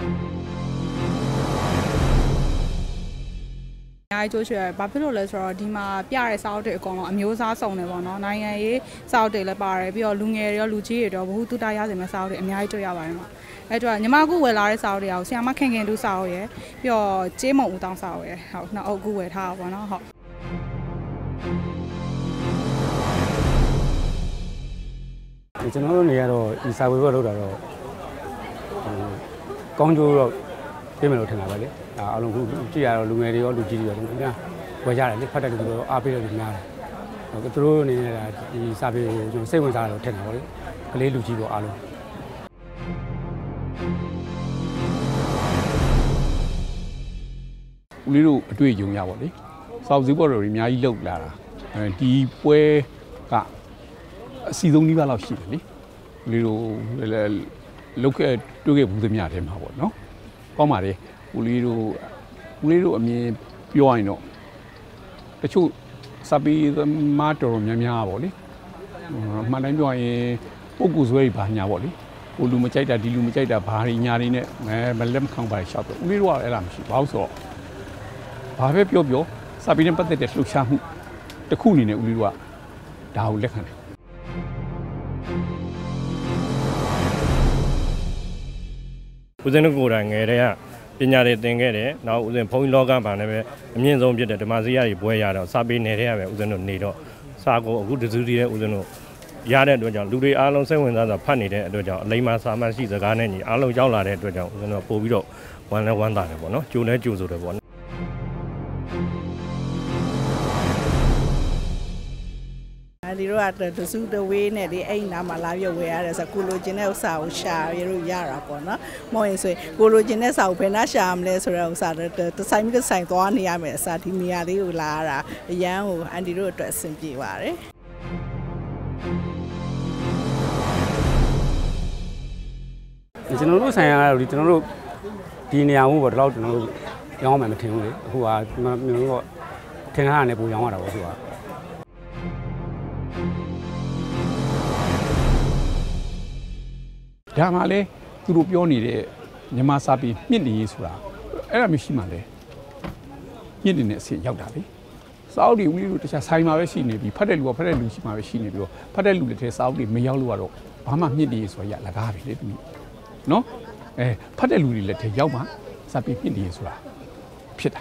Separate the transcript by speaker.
Speaker 1: အများကြီးကြိုးချွေရတယ်ဘာဖြစ်လို့လဲဆိုတော့ဒီမှာပြတဲ့စာအုပ်တွေအကုန်လုံးအမျိုးအစားစုံတယ်ပေါ့နော်နိုင်ငံရေးစာအုပ်တွေလည်းပါတယ်ပြီးတော့လူငယ်တွေရောလူကြီးတွေရောဘ ഹു တုတရစင်မဲ့စာအုပ်တွေအများကြီးတွေ့ရပါတယ်မှာအဲ့တော့ညီမအခုဝယ်လာတဲ့စာအုပ်တွေအောင်ဆီယမခင်ခင်တူစာအုပ်ရယ်ပြီးတော့ကျေးမုံဦးတောင်းစာအုပ်ရယ်ဟုတ်နှစ်အုပ်အခုဝယ်ထားတာပေါ့နော်ဟုတ်
Speaker 2: ကျွန်တော်တို့နေရတော့ဒီစာဝေဘက်လောက်တာတော့ဟို ကောင်းကျိုးတော့ပြင်မယ်လို့ထင်တာပဲလေဒါအလုံးခုကြည့်ရတော့လူငယ်တွေရောလူကြီးတွေရောဒီများဝယ်ကြတယ်လေဖတ်တဲ့လူတွေရောအားပေးတဲ့လူများတယ်ဟိုသူတို့အနေနဲ့ဒါဒီစာပေကိုကျွန်တော်စိတ်ဝင်စားတယ်လို့ထင်တာပါလေကလေးလူကြီးပေါ့အားလုံး
Speaker 3: ဦးလေးတို့အတွေ့အကြုံရပါလေစောက်စည်းဘော်တွေအများကြီးလောက်လာတာအဲဒီပွဲကအစီဆုံးနီးပါးလောက်ရှိတယ်လေဦးလေးတို့ လောက်ခဲ့တွေ့ခဲ့ဘူးသမျှထဲမှာပေါ့နော်ကောင်းပါလေဦးလေးတို့ဦးလေးတို့အမြင်ပြောရရင်တော့တချို့စပီးသမားတော်တော်များများပေါ့လေအမှန်တိုင်းပြောရင်ပုဂ္ဂိုလ်ဆွဲကြီးဘာညာပေါ့လေဟိုလူမကြိုက်တာဒီလူမကြိုက်တာဘာတွေညာတွေနဲ့မဲမလက်မခံပါရှောက်တော့ဦးလေးတို့ကအဲ့ဒါမရှိဘာလို့ဆိုတော့ဘာပဲပြောပြောစာပေနဲ့ပတ်သက်တဲ့လှုပ်ရှားမှုတစ်ခုအနေနဲ့ဦးလေးတို့ကဒါကိုလက်ခံတယ်
Speaker 4: ဦးဇင်းတို့ကိုယ်တိုင်ငယ်တဲ့ကပညာတွေသင်ခဲ့တယ်နောက်ဦးဇင်းဘုန်းကြီးလောကဘာနဲ့ပဲအမြင့်ဆုံးဖြစ်တဲ့ဓမ္မစရိယတွေဘွဲရတော့စာပေနယ်တဲ့ကပဲဦးဇင်းတို့နေတော့စာကိုအခုတစုတည်းတဲ့ဦးဇင်းတို့ရတဲ့အတွက်ကြောင့်လူတွေအားလုံးစိတ်ဝင်စားစွာဖတ်နေတဲ့အတွက်ကြောင့်အလိမ္မာစာမရှိစကားနဲ့ညီအားလုံးရောက်လာတဲ့အတွက်ကြောင့်ဦးဇင်းတို့ပို့ပြီးတော့ဝမ်းလဲဝမ်းသာတယ်ပေါ့နော်ကြိုလဲကြိုဆိုတယ်ပေါ့
Speaker 5: အဲ ဒီတော့ကတစုတဝေးနဲ့လေအဲ့ဒီနားမှာလာပြဝယ်ရတယ်ဆိုတော့ကိုလိုချင်တဲ့ဥစ္စာကိုရှာရလို့ရတာပေါ့နော်မဟုတ်ရင်ဆိုရင်ကိုလိုချင်တဲ့စာကိုဘယ်နှရှာမလဲဆိုတော့ဥစ္စာတော့တစ်ဆိုင်ပြီးတစ်ဆိုင်သွားနေရမယ်အစားဒီနေရာလေးကိုလာရတာအရန်ကိုအန်တီတို့အတွက်အဆင်ပြေပါတယ်
Speaker 2: ကျွန်တော်တို့ဆိုင်ရာကတော့ဒီကျွန်တော်တို့ဒီနေရာမျိုးပေါ့ဒီလောက်ကျွန်တော်တို့ရောင်းမှမထင်ဘူးလေအခုကကျွန်တော်တို့ကထင်ထားတာနဲ့ပုံရောင်းရတာပေါ့သူက
Speaker 3: ဒါမှလည်းသူတို့ပြောနေတဲ့မြန်မာစာပေမြင့်နေရေးဆိုတာအဲ့ဒါမျိုးရှိမှလဲမြင့်နေတဲ့အဆင့်ရောက်တာလေစာအုပ်တွေဦးလေးတို့တခြားဆိုင်မှာပဲရှိနေပြီဖတ်တဲ့လူကဖတ်တဲ့လူရှိမှာပဲရှိနေပြီးတော့ဖတ်တဲ့လူတွေထဲစာအုပ်တွေမရောက်လို့ကတော့ဘာမှမြင့်နေရေးဆိုရလကားပြီလေသူနော်အဲဖတ်တဲ့လူတွေလည်းထဲရောက်မှစာပေမြင့်နေရေးဆိုတာဖြစ်တာ